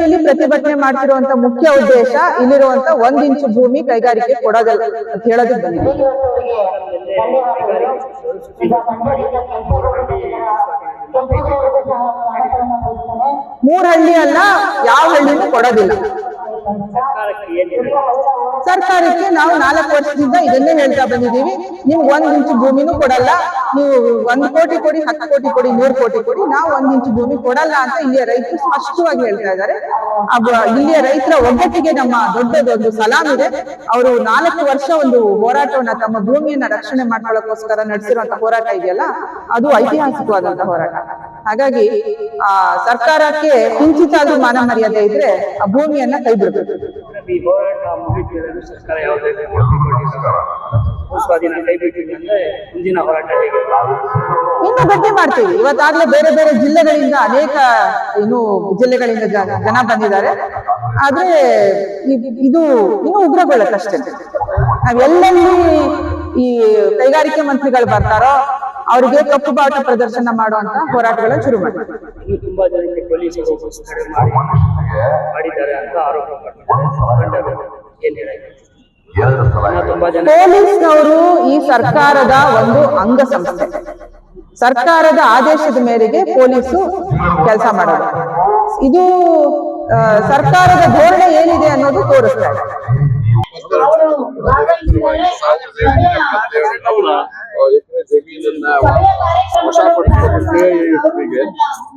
ಹಳ್ಳಿಲಿ ಪ್ರತಿಭಟನೆ ಮಾಡ್ತಿರುವಂತ ಮುಖ್ಯ ಉದ್ದೇಶ ಇಲ್ಲಿರುವಂತ ಒಂದ್ ಇಂಚು ಭೂಮಿ ಕೈಗಾರಿಕೆ ಕೊಡೋದಲ್ಲ ಅಂತ ಹೇಳೋದಕ್ಕೆ ಬಂದಿದೆ ಮೂರ್ ಹಳ್ಳಿ ಅಲ್ಲ, ಯಾವ ಹಳ್ಳಿನೂ ಕೊಡೋದಿಲ್ಲ. ಸರ್ಕಾರಕ್ಕೆ ನಾವು ನಾಲ್ಕು ವರ್ಷದಿಂದ ಇದನ್ನೇ ಹೇಳ್ತಾ ಬಂದಿದೀವಿ ನೀವು ಒಂದ್ ಇಂಚು ಭೂಮಿನೂ ಕೊಡಲ್ಲ. ನೀವು ಒಂದ್ ಕೋಟಿ ಕೊಡಿ, ಹತ್ತು ಕೋಟಿ ಕೊಡಿ, ನೂರು ಕೋಟಿ ಕೊಡಿ, ನಾವು ಒಂದ್ ಇಂಚು ಭೂಮಿ ಕೊಡಲ್ಲ ಅಂತ ಇಲ್ಲಿಯ ರೈತರು ಸ್ಪಷ್ಟವಾಗಿ ಹೇಳ್ತಾ ಇದ್ದಾರೆ. ಇಲ್ಲಿಯ ರೈತರ ಒಗ್ಗಟ್ಟಿಗೆ ನಮ್ಮ ದೊಡ್ಡದೊಂದು ಸಲಾಮ್ ಇದೆ. ಅವರು ನಾಲ್ಕು ವರ್ಷ ಒಂದು ಹೋರಾಟವನ್ನ ತಮ್ಮ ಭೂಮಿಯನ್ನ ರಕ್ಷಣೆ ಮಾಡ್ಕೊಳ್ಳೋಕೋಸ್ಕರ ನಡೆಸಿರುವಂತ ಹೋರಾಟ ಇದೆಯಲ್ಲ, ಅದು ಐತಿಹಾಸಿಕವಾದಂತ ಹೋರಾಟ. ಹಾಗಾಗಿ, ಆ, ಸರ್ಕಾರಕ್ಕೆ ಕಿಂಚಿತಾದ್ರೂ ಮಾನ ಮರ್ಯಾದೆ ಇದ್ರೆ ಆ ಭೂಮಿಯನ್ನ ಕೈ ಸರ್ಕಾರ ಯಾವುದೇ ಸ್ವಾಧೀನ ಕೈ ಬಿಟ್ಟಿದೆ ಅಂದ್ರೆ ಮುಂದಿನ ಹೋರಾಟ ಹೇಗೆ? ಇನ್ನು ಬಗ್ಗೆ ಮಾಡ್ತೀವಿ. ಇವತ್ತಾಗ್ಲೇ ಬೇರೆ ಬೇರೆ ಜಿಲ್ಲೆಗಳಿಂದ ಅನೇಕ ಇನ್ನು ಜಿಲ್ಲೆಗಳಿಂದ ಜನ ಜನ ಬಂದಿದ್ದಾರೆ. ಆದ್ರೆ ಇದು ಇನ್ನು ಉಗ್ರಗೊಳ್ಳತ್ತಷ್ಟೇ ನಾವೆಲ್ಲೆಲ್ಲಿ ಈ ಕೈಗಾರಿಕೆ ಮಂತ್ರಿಗಳು ಬರ್ತಾರೋ ಅವರಿಗೆ ಕಪ್ಪು ಬಾಟ ಪ್ರದರ್ಶನ ಮಾಡುವಂತ ಹೋರಾಟಗಳನ್ನ ಶುರು ಮಾಡ್ತೀವಿ. ಇನ್ನು ತುಂಬಾ ಜನಕ್ಕೆ ಪೊಲೀಸ್ ಮಾಡಿ ಮಾಡಿದ್ದಾರೆ ಅಂತ ಆರೋಪ ಏನ್ ಜನ ಪೊಲೀಸ್ನವರು ಈ ಸರ್ಕಾರದ ಒಂದು ಅಂಗ ಸಂಸ್ಥೆ ಸರ್ಕಾರದ ಆದೇಶದ ಮೇರೆಗೆ ಪೊಲೀಸು ಕೆಲಸ ಮಾಡೋದು. ಇದು ಆ, ಸರ್ಕಾರದ ಧೋರಣೆ ಏನಿದೆ ಅನ್ನೋದು ತೋರಿಸ್ತಾ ಇದೆ. ಎಕರೆ ಜಮೀನನ್ನ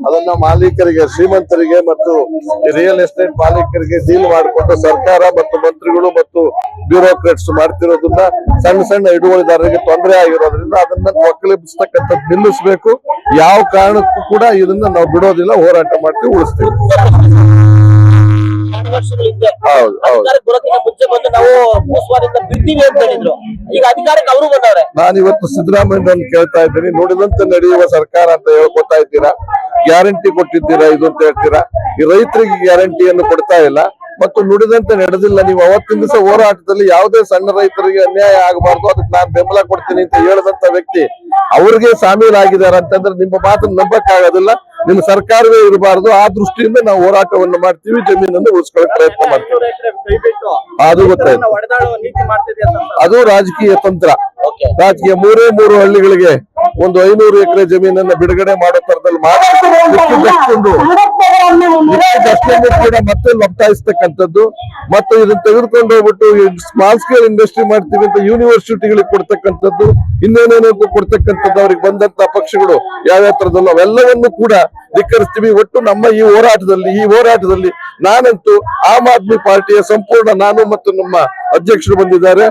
ಅದನ್ನ ಮಾಲೀಕರಿಗೆ, ಶ್ರೀಮಂತರಿಗೆ ಮತ್ತು ರಿಯಲ್ ಎಸ್ಟೇಟ್ ಮಾಲೀಕರಿಗೆ ಡೀಲ್ ಮಾಡಿಕೊಂಡು ಸರ್ಕಾರ ಮತ್ತು ಮಂತ್ರಿಗಳು ಮತ್ತು ಬ್ಯೂರೋಕ್ರೇಟ್ಸ್ ಮಾಡ್ತಿರೋದನ್ನ ಸಣ್ಣ ಸಣ್ಣ ಹಿಡುವಳಿದಾರರಿಗೆ ತೊಂದರೆ ಆಗಿರೋದ್ರಿಂದ ಅದನ್ನ ಒಕ್ಕಲಿಸ್ತಕ್ಕಂಥದ್ದು ನಿಲ್ಲಿಸಬೇಕು. ಯಾವ ಕಾರಣಕ್ಕೂ ಕೂಡ ಇದನ್ನ ನಾವು ಬಿಡೋದಿಲ್ಲ, ಹೋರಾಟ ಮಾಡ್ತೀವಿ, ಉಳಿಸ್ತೀವಿ. ಹೌದು ಹೌದು. ಅಧಿಕಾರಕ್ಕೆ ಬರೋದಕ್ಕಿಂತ ಮುಂಚೆ ಬಂದು ನಾವು ಭೂಸ್ವಾರಿಂದ ಬಿಡ್ತೀವಿ ಅಂತ ಹೇಳಿದ್ರು. ಈಗ ಅಧಿಕಾರಕ್ಕೆ ಅವರು ಬಂದವ್ರೆ. ನಾನು ಇವತ್ತು ಸಿದ್ದರಾಮಯ್ಯನ ಕೇಳ್ತಾ ಇದ್ದೀನಿ. ನುಡಿದಂತೆ ನಡೆಯುವ ಸರ್ಕಾರ ಅಂತ ಹೇಳ್ಕೊತಾ ಇದ್ದೀರಾ? ಗ್ಯಾರಂಟಿ ಕೊಟ್ಟಿದ್ದೀರಾ ಇದು ಅಂತ ಹೇಳ್ತೀರಾ? ಈ ರೈತರಿಗೆ ಗ್ಯಾರಂಟಿಯನ್ನು ಕೊಡ್ತಾ ಇಲ್ಲ. ಮತ್ತು ನುಡಿದಂತೆ ನಡೆದಿಲ್ಲ. ನೀವು ಅವತ್ತಿನ ದಿವಸ ಹೋರಾಟದಲ್ಲಿ ಯಾವುದೇ ಸಣ್ಣ ರೈತರಿಗೆ ಅನ್ಯಾಯ ಆಗಬಾರ್ದು. ಅದಕ್ಕೆ ನಾನು ಬೆಂಬಲ ಕೊಡ್ತೀನಿ ಅಂತ ಹೇಳಿದಂತ ವ್ಯಕ್ತಿ ಅವ್ರಿಗೆ ಶಾಮೀಲಾಗಿದ್ದಾರೆ ಅಂತಂದ್ರೆ ನಿಮ್ಮ ಮಾತನ್ನು ನಂಬಕ್ಕಾಗೋದಿಲ್ಲ. ನಿಮ್ಮ ಸರ್ಕಾರವೇ ಇರಬಾರದು. ಆ ದೃಷ್ಟಿಯಿಂದ ನಾವು ಹೋರಾಟವನ್ನು ಮಾಡ್ತೀವಿ ಜಮೀನನ್ನು ಉಳಿಸ್ಕೊಳ್ಳೋಕೆ ಪ್ರಯತ್ನ ಮಾಡ್ತೀವಿ. ಅದು ಗೊತ್ತಾಯ್ತು. ಅದು ರಾಜಕೀಯ ತಂತ್ರ. ರಾಜಕೀಯ ಮೂರೇ ಮೂರು ಹಳ್ಳಿಗಳಿಗೆ ಒಂದು ಐನೂರು ಎಕರೆ ಜಮೀನನ್ನ ಬಿಡುಗಡೆ ಮಾಡೋ ತರದಲ್ಲಿ ಕೂಡ ಮತ್ತೆ ಒತ್ತಾಯಿಸ್ತಕ್ಕಂಥದ್ದು. ಮತ್ತು ಇದನ್ನ ತೆಗೆದುಕೊಂಡು ಹೋಗ್ಬಿಟ್ಟು ಸ್ಮಾಲ್ ಸ್ಕೇಲ್ ಇಂಡಸ್ಟ್ರಿ ಮಾಡ್ತೀವಿ ಅಂತ ಯೂನಿವರ್ಸಿಟಿಗಳಿಗೆ ಕೊಡ್ತಕ್ಕಂಥದ್ದು ಇನ್ನೇನೇನೋ ಕೊಡ್ತಕ್ಕಂಥದ್ದು ಅವ್ರಿಗೆ ಬಂದಂತ ಪಕ್ಷಗಳು ಯಾವ್ಯಾವ ತರದಲ್ಲ ಅವೆಲ್ಲವನ್ನು ಕೂಡ ಧಿಕ್ಕರಿಸ್ತೀವಿ. ಒಟ್ಟು ನಮ್ಮ ಈ ಹೋರಾಟದಲ್ಲಿ ಈ ಹೋರಾಟದಲ್ಲಿ ನಾನಂತೂ ಆಮ್ ಆದ್ಮಿ ಪಾರ್ಟಿಯ ಸಂಪೂರ್ಣ ನಾನು ಮತ್ತು ನಮ್ಮ ಅಧ್ಯಕ್ಷರು ಬಂದಿದ್ದಾರೆ.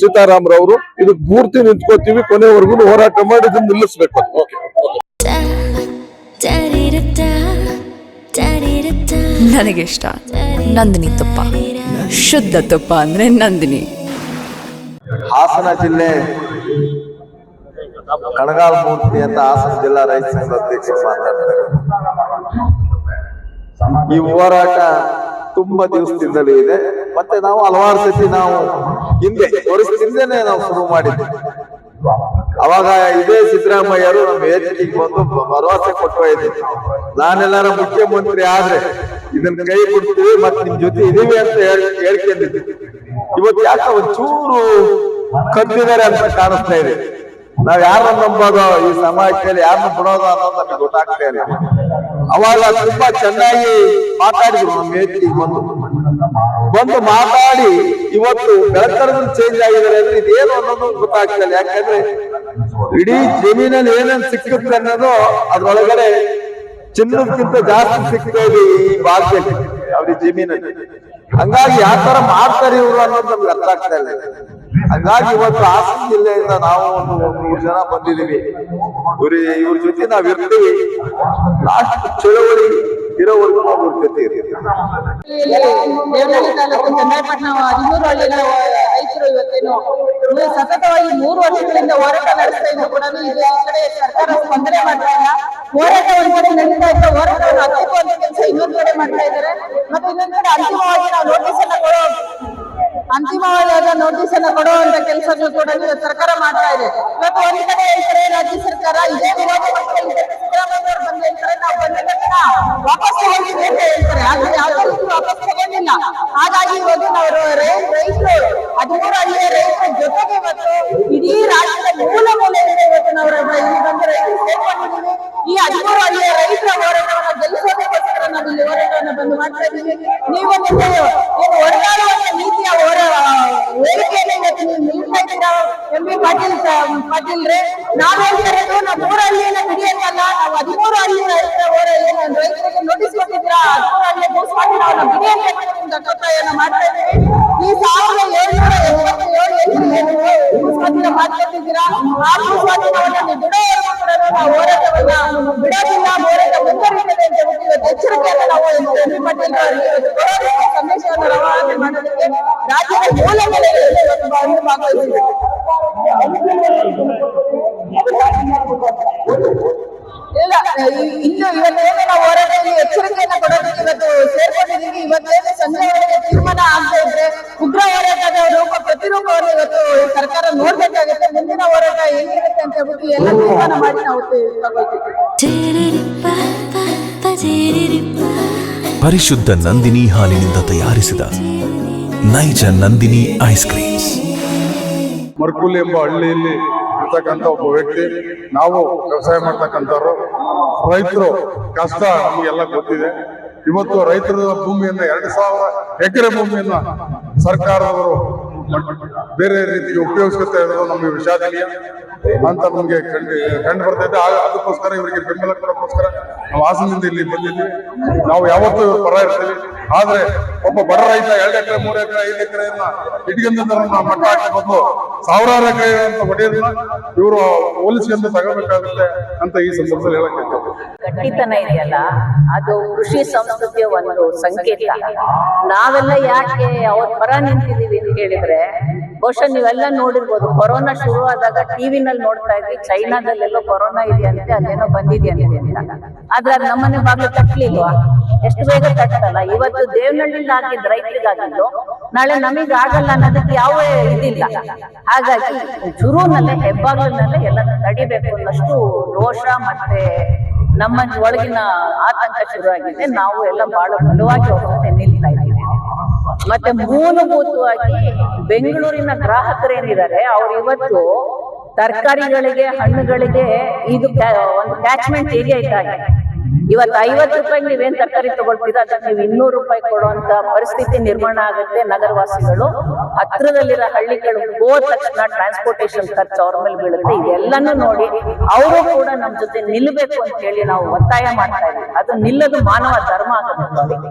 ಸೀತಾರಾಮ್ರವರು ಇದು ಪೂರ್ತಿ ನಿಂತ್ಕೋತೀವಿ ಕೊನೆವರೆಗೂ ಹೋರಾಟ ಮಾಡಿ ಇದನ್ನ ನಿಲ್ಲಿಸ್ಬೇಕು. ನನಗೆ ಇಷ್ಟ. ನಂದಿನಿ ತುಪ್ಪ. ಶುದ್ಧ ತುಪ್ಪ ಅಂದ್ರೆ ನಂದಿನಿ. ಹಾಸನ ಜಿಲ್ಲೆ ಕಣಗಾಲ ಮೂರ್ತಿ ಅಂತ ಹಾಸನ ಜಿಲ್ಲಾ ರೈತ ಸಂಘದ ಅಧ್ಯಕ್ಷರು ಮಾತಾಡ್ತಾರೆ. ಈ ಹೋರಾಟ ತುಂಬಾ ದಿವಸದಿಂದಲೂ ಇದೆ. ಮತ್ತೆ ನಾವು ಹಲವಾರು ಸತಿ ನಾವು ಹಿಂದೆ ವರ್ಷದಿಂದನೇ ನಾವು ಶುರು ಮಾಡಿದ್ವಿ ಅವಾಗ ಇದೇ ಸಿದ್ದರಾಮಯ್ಯರು ನಮ್ಮ ವೇದಿಕೆಗೆ ಬಂದು ಭರವಸೆ ಕೊಟ್ಟು ಇದ್ದೀವಿ ನಾನೆಲ್ಲಾರ ಮುಖ್ಯಮಂತ್ರಿ ಆದ್ರೆ ಇದನ್ನ ಕೈ ಕೊಡ್ತೀವಿ ಮತ್ತೆ ನಿಮ್ ಜೊತೆ ಇದೀವಿ ಅಂತ ಹೇಳ್ಕೊಂಡಿದ್ದೆ. ಇವತ್ ಇವತ್ತು ಯಾಕೆ ಒಂಚೂರು ಕದ್ದಿದ್ದಾರೆ ಅಂತ ಕಾಣಿಸ್ತಾ ಇದೆ. ನಾವ್ ಯಾರನ್ನ ನಂಬೋದು ಈ ಸಮಾಜದಲ್ಲಿ ಯಾರನ್ನ ಬಿಡೋದು ಅನ್ನೋದು ನಮಗೆ ಗೊತ್ತಾಗ್ತಾ ಇಲ್ಲ ಅವಾಗ ತುಂಬಾ ಚೆನ್ನಾಗಿ ಮಾತಾಡಿದ್ರು ನಮ್ಮ ಬಂದು. ಬಂದು ಮಾತಾಡಿ ಇವತ್ತು ಬೆಳಕರದಲ್ಲಿ ಚೇಂಜ್ ಆಗಿದ್ದಾರೆ ಅಂದ್ರೆ ಇದೇನು ಅನ್ನೋದು ಗೊತ್ತಾಗ್ತಾ ಇಲ್ಲ. ಯಾಕಂದ್ರೆ ಇಡೀ ಜಮೀನಲ್ಲಿ ಏನೇನ್ ಸಿಕ್ಕುತ್ತೆ ಅನ್ನೋದು ಅದ್ರೊಳಗಡೆ ಚಿನ್ನಕ್ಕಿಂತ ಜಾಸ್ತಿ ಸಿಗ್ತಾ ಇದೆ ಈ ಭಾಗದಲ್ಲಿ ಅವ್ರಿಗೆ ಜಮೀನಲ್ಲಿ. ಹಂಗಾಗಿ ಯಾವ ತರ ಮಾಡ್ತಾರೆ ಇವರು ಅನ್ನೋದು ನಮ್ಗೆ ಅರ್ಥ ಆಗ್ತಾ ಇಲ್ಲ. ಹಂಗಾಗಿ ಇವತ್ತು ಹಾಸನ ಜಿಲ್ಲೆಯಿಂದ ನಾವು ಒಂದು ಮೂರು ಜನ ಬಂದಿದ್ದೀವಿ. ಇವ್ರ ಇವ್ರ ಜೊತೆ ನಾವ್ ಇರ್ತೀವಿ. ಲಾಸ್ಟ್ ಚಳವಳಿ ಇರೋವರೆಗೂ ನಾವು ಇವ್ರ ಜೊತೆ ಇರ್ತೀವಿ. ಸತತವಾಗಿ ಮೂರು ವರ್ಷಗಳಿಂದ ಹೋರಾಟ ನಡೆಸ್ತಾ ಇದ್ರು ಕೂಡ ಇದು ಕಡೆ ಸರ್ಕಾರ ಸ್ಪಂದನೆ ಮಾಡ್ತಾ ಇಲ್ಲ. ಹೋರಾಟ ಒಂದ್ ಕಡೆ ನಡೀತಾ ಇದ್ರೆ ಹೋರಾಟವನ್ನು ಹತ್ತಿಕ್ಕುವಂತ ಕೆಲಸ ಇನ್ನೊಂದ್ ಕಡೆ ಮಾಡ್ತಾ ಇದ್ದಾರೆ. ಮತ್ತೆ ಇನ್ನೊಂದ್ ಕಡೆ ಅಂತಿಮವಾಗಿ ನಾವು ನೋಟಿಸ್ ಅನ್ನ ಕೊಡೋ ಅಂತಿಮವಾದ ನೋಟಿಸ್ ಅನ್ನ ಕೊಡುವಂತ ಕೆಲಸಗಳು ಕೂಡ ಸರ್ಕಾರ ಮಾಡ್ತಾ ಇದೆ. ಇವತ್ತು ಒಂದ್ ಕಡೆ ಹೇಳ್ತಾರೆ ರಾಜ್ಯ ಸರ್ಕಾರ ಇದೇ. ವಿರೋಧ ಸಿದ್ದರಾಮಯ್ಯ ಹೇಳ್ತಾರೆ ವಾಪಸ್ ಹೇಳ್ತಾರೆ. ವಾಪಸ್ ತಗೊಂಡಿಲ್ಲ. ಹಾಗಾಗಿ ಇವತ್ತು ನಾವು ರೈತರು ಹದಿಮೂರು ಹಳ್ಳಿಯ ರೈತರ ಜೊತೆಗೆ ಇವತ್ತು ಇಡೀ ರಾಜ್ಯದ ಮೂಲ ಮೂಲೆಯಿಂದ ಇವತ್ತು ನಾವು ಇಲ್ಲಿ ಬಂದು ರೈತರು ಸೇರ್ಕೊಂಡಿದ್ದೀವಿ. ಈ ಹದಿಮೂರು ಹಳ್ಳಿಯ ರೈತರ ಹೋರಾಟವನ್ನು ಗೆಲ್ಲಿಸೋದಕ್ಕೋಸ್ಕರ ನಾವು ಇಲ್ಲಿ ಹೋರಾಟವನ್ನು ಬಂದು ಮಾಡ್ತಾ ಇದ್ದೀವಿ ನೀವು ನಿಮ್ಗೆ ರಾಜ್ಯದ ಮೂಲ ಇಲ್ಲ ಇನ್ನು ಇವತ್ತೇನು ನಾವು ಹೋರಾಟದಲ್ಲಿ ಎಚ್ಚರಿಕೆಯನ್ನ ಕೊಡೋದಕ್ಕೆ ಇವತ್ತು ಸೇರ್ಕೊಂಡಿದ್ದೀವಿ. ಇವತ್ತೇನು ಸಂಜೆವರೆಗೆ ತೀರ್ಮಾನ ಆಗದೆ ಇದ್ರೆ ಉಗ್ರ ಹೋರಾಟದ ರೂಪ, ಪ್ರತಿರೂಪವನ್ನು ಇವತ್ತು ಸರ್ಕಾರ ನೋಡ್ಬೇಕಾಗುತ್ತೆ. ಮುಂದಿನ ಹೋರಾಟ ಹೆಂಗಿರುತ್ತೆ ಅಂತ ಹೇಳ್ಬಿಟ್ಟು ಎಲ್ಲ ತೀರ್ಮಾನ ಮಾಡಿ ನಾವು ತಗೊಳ್ತೀವಿ. ಪರಿಶುದ್ಧ ನಂದಿನಿ ಹಾಲಿನಿಂದ ತಯಾರಿಸಿದ ನೈಜ ನಂದಿನಿ ಐಸ್ ಕ್ರೀಮ್ಸ್ ಮರ್ಕುಲ್ ಎಂಬ ಹಳ್ಳಿಯಲ್ಲಿ ಇರ್ತಕ್ಕಂಥ ಒಬ್ಬ ವ್ಯಕ್ತಿ, ನಾವು ವ್ಯವಸಾಯ ಮಾಡ್ತಕ್ಕಂಥವ್ರು. ರೈತರು ಕಷ್ಟ ನಮಗೆಲ್ಲ ಗೊತ್ತಿದೆ. ಇವತ್ತು ರೈತರ ಭೂಮಿಯನ್ನ ಎರಡು ಸಾವಿರ ಎಕರೆ ಭೂಮಿಯನ್ನ ಸರ್ಕಾರದವರು ಬೇರೆ ರೀತಿಗೆ ಉಪಯೋಗಿಸ್ಕೊತಾ ಇರೋದು ನಮಗೆ ವಿಷಾದನೀಯ ಅಂತ ನಮಗೆ ಕಂಡು ಕಂಡು ಬರ್ತೈತೆ ಅದಕ್ಕೋಸ್ಕರ ಇವರಿಗೆ ಬೆಂಬಲ ಕೊಡೋಕ್ಕೋಸ್ಕರ ನಾವು ಹಾಸನದಿಂದ ಇಲ್ಲಿ ಬಂದಿದ್ದೀವಿ ನಾವು ಯಾವತ್ತೂ ಪರ ಇರ್ತೀವಿ. ಆದ್ರೆ ಒಬ್ಬ ಬಡ ರೈತ ಎರಡು ಎಕರೆ, ಮೂರು ಎಕರೆ, ಐದು ಎಕರೆಯನ್ನ ಇಟ್ಕೊಂಡನ್ನ ಮಟ್ಟ ಹಾಕಿ ಬಂದು ಸಾವಿರಾರು ಎಕರೆ ಅಂತ ಹೊಡೆಯನ್ನ ಇವರು ಹೋಲಿಸ್ಕೊಂಡು ತಗೋಬೇಕಾಗುತ್ತೆ ಅಂತ ಈ ಸಂದರ್ಭದಲ್ಲಿ ಹೇಳಕ್ ಇಷ್ಟಪಡ್ತೀನಿ. ಗಟ್ಟಿತನ ಇದೆಯಲ್ಲ, ಅದು ಕೃಷಿ ಸಂಸ್ಕೃತಿಯ ಒಂದು ಸಂಕೇತ ನಾವೆಲ್ಲ ಯಾಕೆ ಅವ್ರ ಪರ ನಿಂತಿದ್ದೀವಿ ಅಂತ ಹೇಳಿದ್ರೆ ಬಹುಶಃ ನೀವೆಲ್ಲ ನೋಡಿರ್ಬೋದು. ಕೊರೋನಾ ಶುರು ಆದಾಗ ಟಿವಿನಲ್ಲಿ ನೋಡ್ತಾ ಇದ್ವಿ. ಚೈನಾದಲ್ಲೆಲ್ಲೋ ಕೊರೋನಾ ಇದೆಯಂತೆ ಅಲ್ಲೇನೋ ಬಂದಿದೆಯಂತೆ ಅಂತ ಆದ್ರೆ ಅದು ನಮ್ಮನೆ ಬಾಗ್ಲು ತಟ್ಲಿಲ್ವಾ ಎಷ್ಟು ಬೇಗ ತಟ್ಟಲ್ಲ. ಇವತ್ತು ದೇವನಹಳ್ಳಿಯಿಂದ ಹಾಕಿದ್ ರೈತರಿಗಾಗಿದ್ದು, ನಾಳೆ ನಮಗೆ ಆಗಲ್ಲ ಅನ್ನೋದಕ್ಕೆ ಯಾವ ಇದಿಲ್ಲ. ಹಾಗಾಗಿ ಶುರುನಲ್ಲೇ ಹೆಬ್ಬಾಗಲಿನಲ್ಲೇ ಎಲ್ಲ ತಡಿಬೇಕು ಅನ್ನಷ್ಟು ರೋಷ ಮತ್ತೆ ನಮ್ಮ ಒಳಗಿನ ಆತಂಕ ಶುರುವಾಗಿದೆ. ನಾವು ಎಲ್ಲ ಬಹಳ ಬಲವಾಗಿ ಹೋಗುತ್ತೆ ನಿಲ್ತಾ ಇದ್ದೀವಿ. ಮತ್ತೆ ಮೂಲಭೂತವಾಗಿ ಬೆಂಗಳೂರಿನ ಗ್ರಾಹಕರು ಏನಿದ್ದಾರೆ ಅವ್ರು ಇವತ್ತು ತರಕಾರಿಗಳಿಗೆ, ಹಣ್ಣುಗಳಿಗೆ ಇದು ಒಂದು ಕ್ಯಾಚ್ಮೆಂಟ್ ಏರಿಯಾ ಇದ್ದಾಗ ಇವತ್ತು ಐವತ್ತು ರೂಪಾಯಿ ನೀವೇನ್ ತರಕಾರಿ ತಗೊಳ್ತೀರ, ಅದಕ್ಕೆ ನೀವು ಇನ್ನೂರು ರೂಪಾಯಿ ಕೊಡುವಂತ ಪರಿಸ್ಥಿತಿ ನಿರ್ಮಾಣ ಆಗುತ್ತೆ ನಗರವಾಸಿಗಳು. ಹತ್ರದಲ್ಲಿರೋ ಹಳ್ಳಿಗಳು ಹೋದ ತಕ್ಷಣ ಟ್ರಾನ್ಸ್ಪೋರ್ಟೇಶನ್ ಖರ್ಚು ಅವ್ರ ಮೇಲೆ ಬೀಳುತ್ತೆ. ಇದೆಲ್ಲನೂ ನೋಡಿ ಅವರು ಕೂಡ ನಮ್ ಜೊತೆ ನಿಲ್ಲಬೇಕು ಅಂತ ಹೇಳಿ ನಾವು ಒತ್ತಾಯ ಮಾಡ್ತಾ ಇದ್ದೀವಿ. ಅದು ನಿಲ್ಲದು ಮಾನವ ಧರ್ಮ ಅಂತ ಅವರಿಗೆ